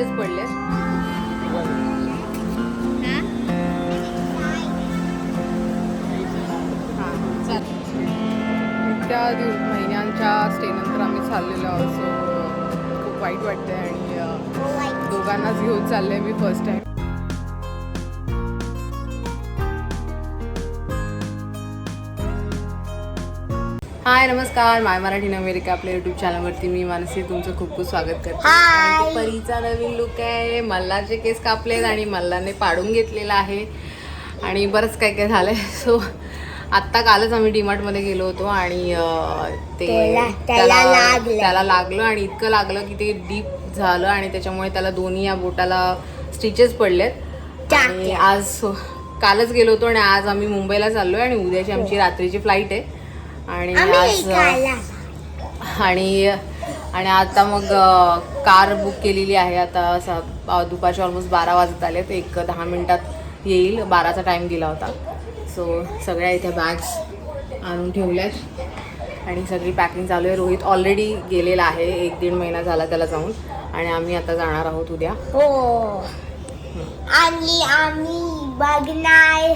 Stitches पडले इतक्या दिव महिन्यांच्या स्टेनंतर आम्ही चाललेलो आहोत सो खूप वाईट वाटतंय आणि दोघांनाच घेऊन चालले मी फर्स्ट टाइम हाय नमस्कार. माय मराठी अमेरिका आपल्या युट्यूब चॅनलवरती मी मानसी. तुमचं खूप खूप स्वागत करते. परीचा नवीन लुक आहे. मल्लाचे केस कापलेत आणि मल्लाने पाडून घेतलेला आहे. आणि बरंच काय काय झालंय. सो आत्ता कालच आम्ही डीमार्टमध्ये गेलो होतो आणि ते त्याला- त्याला लागलं. त्याला लागलं आणि इतकं लागलं की ते डीप झालं आणि त्याच्यामुळे त्याला दोन्ही या बोटाला स्टिचेस पडलेत. आणि आज कालच गेलो होतो आणि आज आम्ही मुंबईला चाललोय आणि उद्याची आमची रात्रीची फ्लाईट आहे. आणि आज आणि आणि आता मग कार बुक केलेली आहे. आता स- दुपारचे ऑलमोस्ट बारा वाजत आले तर एक दहा मिनिटात येईल. बाराचा टाईम दिला होता. सो सगळ्या इथे बॅग्स आणून ठेवल्यात. आणि सगळी पॅकिंग चालू आहे. रोहित ऑलरेडी गेलेला आहे. एक दीड महिना झाला त्याला जाऊन. आणि आम्ही आता जाणार आहोत उद्या. हो. आणि आम्ही बघणार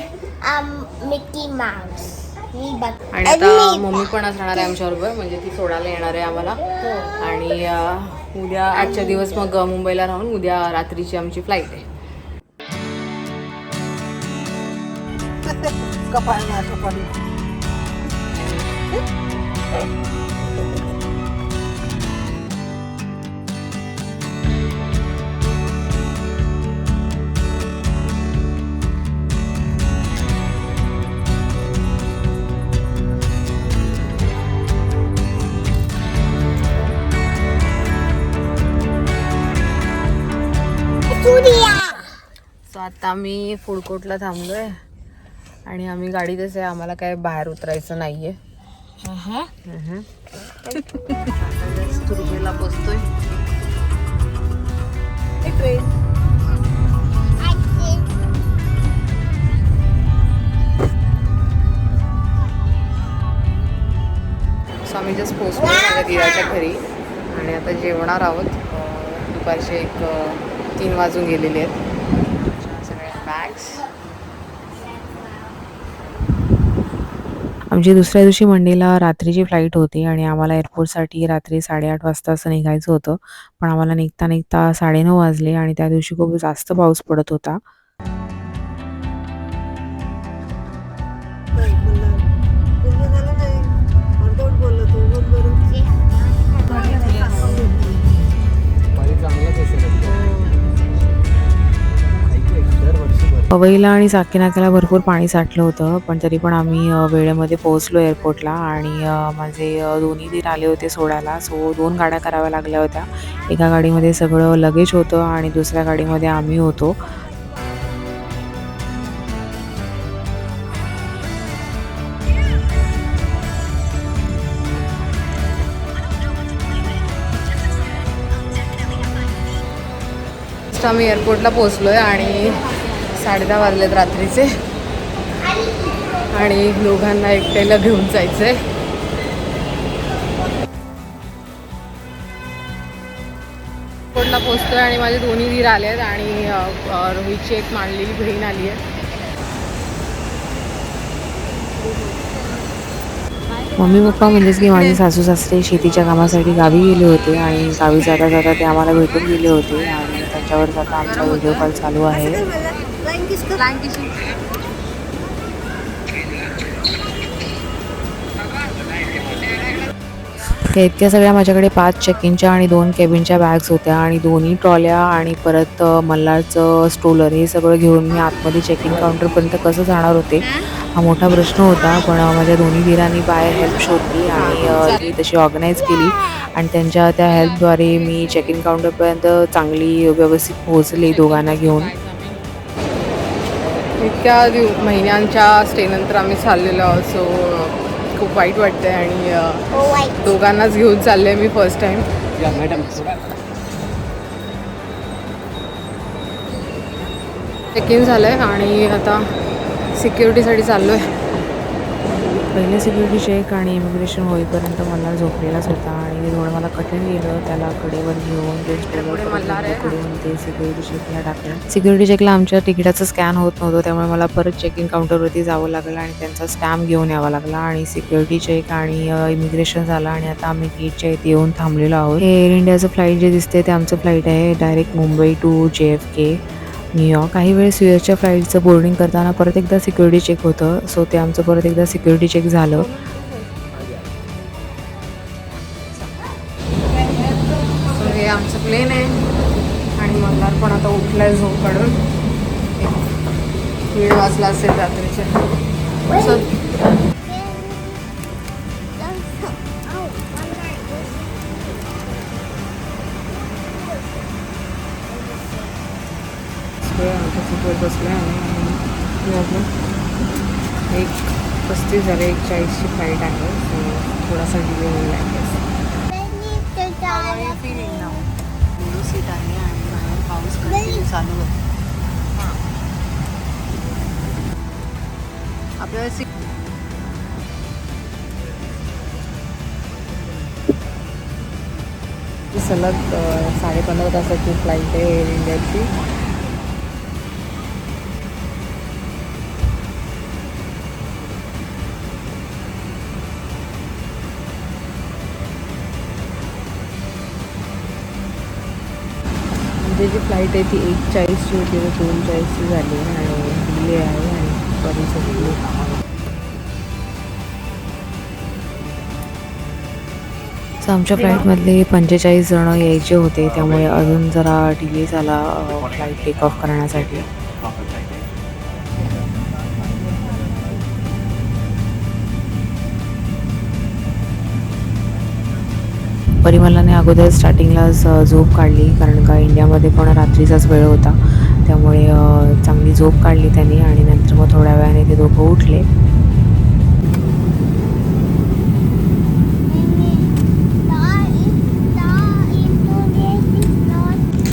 मिकी माऊस मी बघ आणि आता मम्मी पण आज राहणार आहे आमच्याबरोबर म्हणजे ती सोडायला येणार आहे आम्हाला. आणि उद्या आजच्या दिवस मग मुंबईला राहून उद्या रात्रीची आमची फ्लाईट आहे सूर्या आता आम्ही फूड कोर्टला थांबलोय. आणि आम्ही गाडीतच आहे आम्हाला काय बाहेर उतरायचं नाहीये. तुर्बेला बसतोय सो आम्ही जस्ट पोचलो माझ्या दिराच्या घरी. आणि आता जेवणार आहोत. दुपारचे एक तीन वाजून गेलेले आहेत सगळ्या बॅग्स आमची दुसऱ्या दिवशी मंडेला रात्रीची फ्लाईट होती आणि आम्हाला एअरपोर्टसाठी रात्री साडेआठ वाजता असं निघायचं होतं. पण आम्हाला निघता निघता साडेनऊ वाजले आणि त्या दिवशी खूप जास्त पाऊस पडत होता. पवईला आणि साकीनाक्याला भरपूर पाणी साठलं होतं पण तरी पण आम्ही वेळेमध्ये पोहोचलो एअरपोर्टला आणि माझे दोन्ही दिन आले होते सोडायला सो दोन गाड्या कराव्या लागल्या होत्या. एका गाडीमध्ये सगळं लगेज होतं आणि दुसऱ्या गाडीमध्ये आम्ही होतो. आम्ही एअरपोर्टला पोहोचलोय आणि साडेदहा वाजलेत रात्रीचे. आणि दोघांना एकट्याला घेऊन जायचंय. एअरपोर्टला पोहोचतोय आणि माझे दोन्ही वीर आले आहेत आणि रोहितची एक मांडलेली बहीण आली आहे मम्मी पप्पा म्हणजेच की माझे सासू सासरे शेतीच्या कामासाठी गावी गेले होते आणि गावी जाता जाता ते आम्हाला भेटून गेले होते आणि त्यांच्यावर जाता आमचा व्हिडिओ कॉल चालू आहे. त्या इतक्या सगळ्या माझ्याकडे पाच चेकिंगच्या आणि दोन केबिनच्या बॅग्स होत्या आणि दोन्ही ट्रॉल्या आणि परत मल्हारचं स्टोलर हे सगळं घेऊन मी आतमध्ये चेकिंग काउंटरपर्यंत कसं जाणार होते हा? मोठा प्रश्न होता. पण माझ्या दोन्ही धीरांनी बाहेर हेल्प शोधली आणि ती तशी ऑर्गनाईज केली. आणि त्यांच्या त्या हेल्पद्वारे मी चेक इन काउंटरपर्यंत चांगली व्यवस्थित पोहोचले दोघांना घेऊन. इतक्या दिव महिन्यांच्या स्टेनंतर आम्ही चाललेलो आहोत. सो खूप वाईट वाटतंय आणि हो दोघांनाच घेऊन चालले मी फर्स्ट टाइम चेक इन झालं आहे आणि आता सिक्युरिटीसाठी चाललो आहे पहिले सिक्युरिटी चेक आणि इमिग्रेशन होईपर्यंत मला झोपलेलाच होता आणि थोडं मला कठीण गेलं त्याला कडेवर घेऊन. कडून ते सिक्युरिटी चेकला टाकलं. सिक्युरिटी चेकला आमच्या तिकिटाचं स्कॅन होत नव्हतं त्यामुळे मला परत चेकिंग काउंटरवरती जावं लागलं आणि त्यांचा स्टॅम्प घेऊन यावा लागला आणि सिक्युरिटी चेक आणि इमिग्रेशन झालं आणि आता आम्ही गेटच्या इथे येऊन थांबलेलो आहोत. एअर इंडियाचं फ्लाईट जे दिसते ते आमचं फ्लाईट आहे direct Mumbai to J F K New York काही वेळेस युएसच्या फ्लाईटचं बोर्डिंग करताना परत एकदा सिक्युरिटी चेक होतं. सो ते आमचं परत एकदा सिक्युरिटी चेक झालं. हे आमचं प्लेन आहे. आणि मल्हार पण आता उठलाय झोप काढून वेळ वाचला असेल रात्रीच्या आमच्या बसले आणि हे आपलं एक पस्तीस झाले एक चाळीसची फ्लाईट आहे सो थोडासा डिले होईल आहे सीट आहे आणि बाहेर पाऊस कंटिन्यू चालू आहे आपल्याला सीट सलग साडेपंधरा तासाची फ्लाईट आहे एअर इंडियाची म्हणजे जी फ्लाईट आहे ती एक चाळीसची होती व दोन चाळीसची झाली आणि डिले आहे आणि बरीच सो आमच्या फ्लाईटमधले पंचेचाळीस जणं यायचे होते त्यामुळे अजून जरा डिले झाला फ्लाईट टेक ऑफ करण्यासाठी. परिमलाने अगोदर स्टार्टिंगलाच झोप काढली. कारण का इंडियामध्ये पण रात्रीचाच वेळ होता. त्यामुळे चांगली झोप काढली त्यांनी आणि नंतर मग थोड्या वेळाने ते दोघं उठले.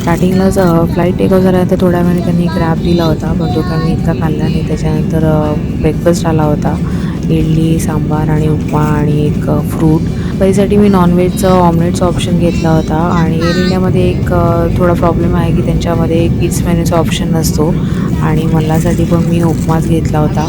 स्टार्टिंगलाच फ्लाईट टेक ऑफ झाल्यानंतर थोड्या वेळाने त्यांनी एक रॅप दिला होता. पण तो काही मी इतका खाल्ला नाही. त्याच्यानंतर ब्रेकफास्ट आला होता. इडली सांबार आणि उपमा आणि एक फ्रूट दुपारीसाठी मी नॉनव्हेजचं ऑमलेटचं ऑप्शन घेतला होता. आणि एअर इंडियामध्ये एक थोडा प्रॉब्लेम आहे की त्यांच्यामध्ये किड्स मेन्यूचा ऑप्शन नसतो. आणि मल्लासाठी पण मी उपमाच घेतला होता.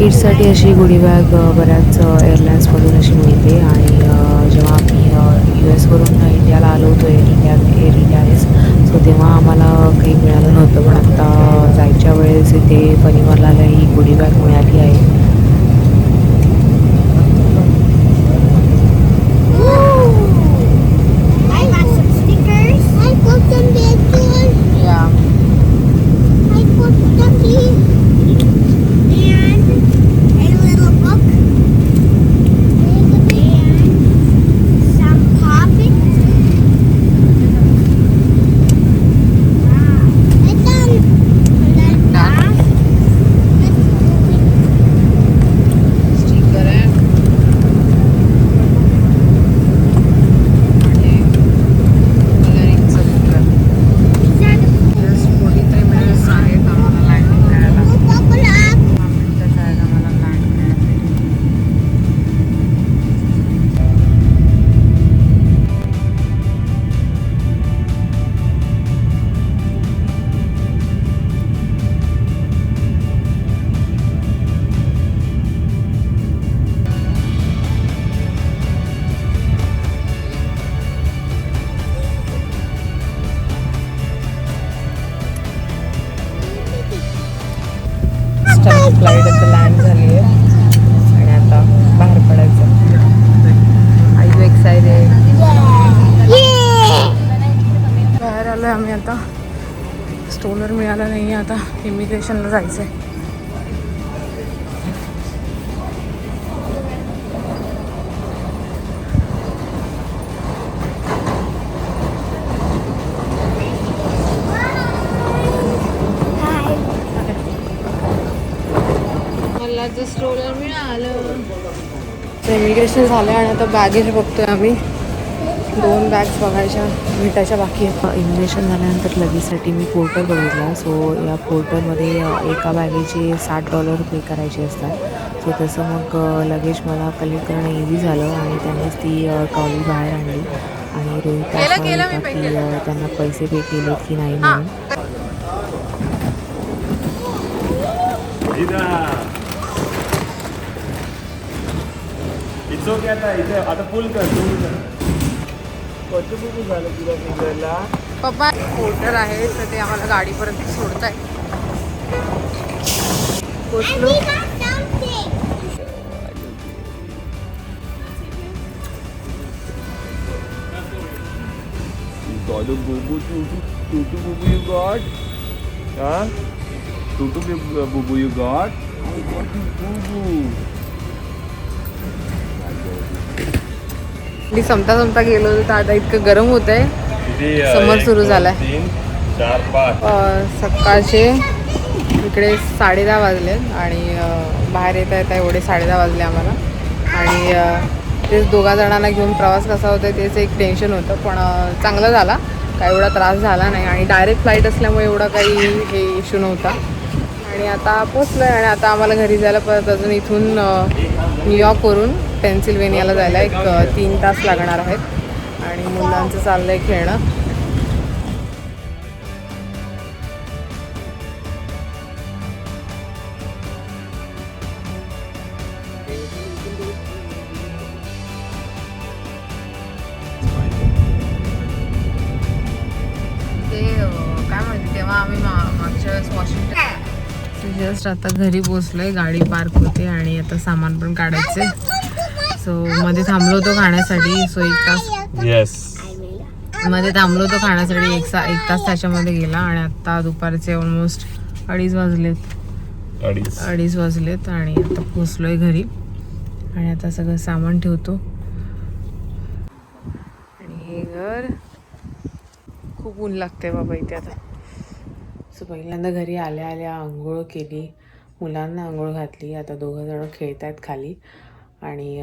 किड्ससाठी अशी गुडी बॅग बऱ्याच एअरलाईन्समधून अशी मिळते आणि जेव्हा आम्ही यू एसवरून इंडियाला आलो होतो एअर इंडिया एअर इंडियानेच सो तेव्हा आम्हाला काही मिळालं नव्हतं पण आत्ता जायच्या वेळेस इथे परिवारलाही ही गुडी बॅग मिळाली आहे. स्टोलर मिळाला नाही आता इमिग्रेशनला जायचं आहे मला मिळालं. इमिग्रेशन झालं आणि आता बॅगेज बघतोय आम्ही. दोन बॅग्स बघायच्या भेटायच्या बाकी आहेत. इमिग्रेशन झाल्यानंतर लगेचसाठी मी पोर्टर बघितला. सो या पोर्टरमध्ये एका बॅगेचे साठ डॉलर पे करायचे असतात. सो तसं मग अ, लगेज मला कलेक्ट करणं इझी झालं आणि त्यांनीच ती ट्रॉली बाहेर आणली. आणि रोहित केलं, केलं की केलं. त्यांना पैसे पे केलेत की नाही म्हणून. इथे आता फुल कर. पप्पा मोटर आहे तर ते आम्हाला गाडीपर्यंत सोडत आहे पोचलो Got a boo-boo, tutu, boo-boo you got? Huh? Tutu boo-boo you got? I got a boo-boo. मी समता समता गेलो होतो तर आता इतकं गरम होत आहे. समर सुरू झालाय. सकाळचे इकडे साडे दहा वाजले आणि बाहेर येता येता एवढे साडे दहा वाजले आम्हाला. आणि तेच दोघा जणांना घेऊन प्रवास कसा होता तेच एक टेन्शन होतं पण चांगला झाला. काय एवढा त्रास झाला नाही आणि डायरेक्ट फ्लाईट असल्यामुळे एवढा काही हे इश्यू नव्हता. आणि आता पोचलो आहे आणि आता आम्हाला घरी जायला परत अजून इथून न्यूयॉर्कवरून पेन्सिल्वेनियाला जायला एक तीन तास लागणार आहेत. आणि मुलांचं चाललं आहे खेळणं. ते अं, काय म्हणते तेव्हा आम्ही मा- मागच्या वेळेस वॉशिंग्टन जस्ट आता घरी पोचलोय गाडी पार्क होते आणि आता सामान पण काढायचे सो मध्ये थांबलो होतो खाण्यासाठी. सो एक तास येस मध्ये थांबलो होतो खाण्यासाठी. एक सा एक तास त्याच्यामध्ये गेला आणि आता दुपारचे ऑलमोस्ट अडीच वाजलेत. अडीच. वाजलेत आणि आता पोचलोय घरी. आणि आता सगळं सामान ठेवतो. आणि हे घर खूप ऊन लागते बाबा इथे आता. सो पहिल्यांदा घरी आल्या आल्या आंघोळ केली. मुलांना आंघोळ घातली. आता दोघं जण खेळत आहेत खाली. आणि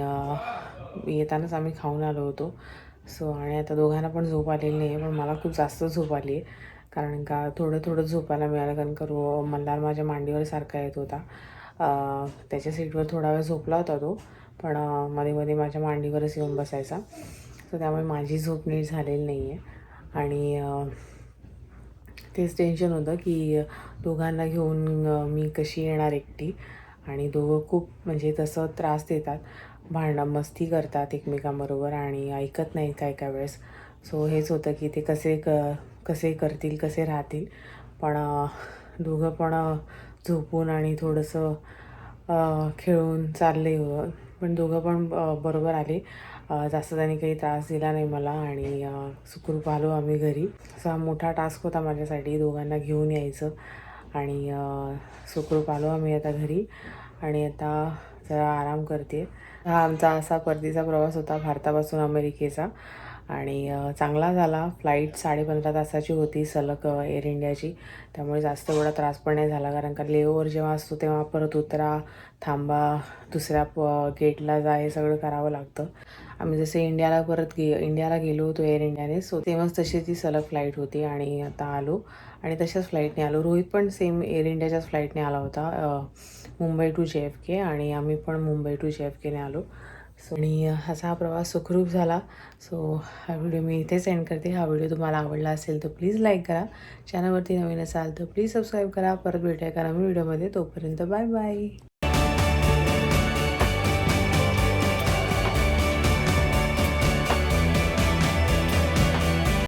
येतानाच आम्ही खाऊन आलो होतो. सो आणि आता दोघांना पण झोप आलेली नाही आहे पण मला खूप जास्त झोप आली आहे. कारण का थोडं थोडं झोपायला मिळालं कारण करू मल्हार माझ्या मांडीवर सारखा येत होता. त्याच्या सीटवर थोडा वेळ झोपला होता तो पण मध्ये मध्ये माझ्या मांडीवरच येऊन बसायचा. सो त्यामुळे माझी झोप नीट झालेली नाही आहे आणि तेच टेन्शन होतं की दोघांना घेऊन मी कशी येणार एकटी? आणि दोघं खूप म्हणजे तसं त्रास देतात. भांडणं मस्ती करतात एकमेकांबरोबर आणि ऐकत नाहीत काय काय वेळेस. सो हेच होतं की ते कसे क कसे करतील कसे राहतील. पण दोघं पण झोपून आणि थोडंसं खेळून चालले. हो पण दोघं पण बरोबर आले. जास्त त्यांनी काही त्रास दिला नाही मला आणि सुखरूप आलो आम्ही घरी. असा मोठा टास्क होता माझ्यासाठी दोघांना घेऊन यायचं. आणि सुखरूप आलो आम्ही आता घरी. आणि आता जरा आराम करते. हा आमचा असा परतीचा प्रवास होता भारतापासून अमेरिकेचा. आणि चांगला झाला. फ्लाईट साडेपंधरा तासाची होती सलग एअर इंडियाची. त्यामुळे जास्त एवढा त्रास पण नाही झाला. कारण का लेओवर जेव्हा असतो तेव्हा परत उतरा थांबा दुसऱ्या प गेटला जा हे सगळं करावं लागतं. आम्ही जसे इंडियाला परत गे इंडियाला गेलो होतो एअर इंडियाने सो तेव्हाच तशी ती सलग फ्लाईट होती आणि आता आलो. आणि तशाच फ्लाईटने आलो. रोहित पण सेम एअर इंडियाच्याच फ्लाईटने आला होता Mumbai to J F K आणि आम्ही पण मुंबई टू जे एफ केने आलो. सो आणि असा हा प्रवास सुखरूप झाला. सो हा व्हिडिओ मी इथेच एंड करते. हा व्हिडिओ तुम्हाला आवडला असेल तर प्लीज लाईक करा. चॅनलवरती नवीन असाल तर प्लीज सबस्क्राईब करा. परत भेटूया एका नवीन व्हिडिओमध्ये तोपर्यंत बाय बाय